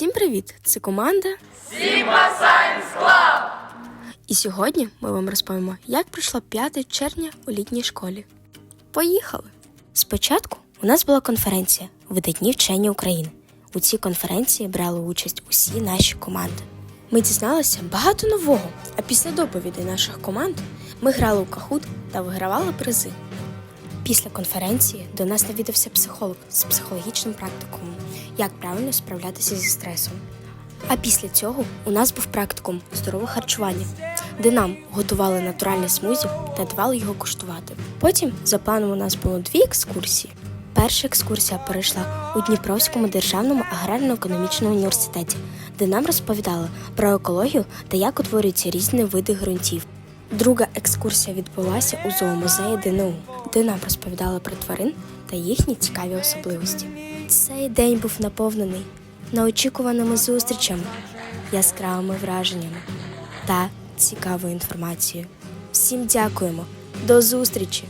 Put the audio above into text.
Усім привіт! Це команда Sigma Science Club! І сьогодні ми вам розповімо, як пройшло 5 червня у літній школі. Поїхали! Спочатку у нас була конференція Видатні вчені України. У цій конференції брали участь усі наші команди. Ми дізналися багато нового, а після доповідей наших команд ми грали у кахут та вигравали призи. Після конференції до нас навідався психолог з психологічним практикумом, як правильно справлятися зі стресом. А після цього у нас був практикум здорове харчування, де нам готували натуральне смузі та давали його куштувати. Потім за планом у нас було дві екскурсії. Перша екскурсія перейшла у Дніпровському державному аграрно-економічному університеті, де нам розповідали про екологію та як утворюються різні види ґрунтів. Друга екскурсія відбулася у зоомузеї ДНУ, де нам розповідали про тварин та їхні цікаві особливості. Цей день був наповнений неочікуваними зустрічами, яскравими враженнями та цікавою інформацією. Всім дякуємо! До зустрічі!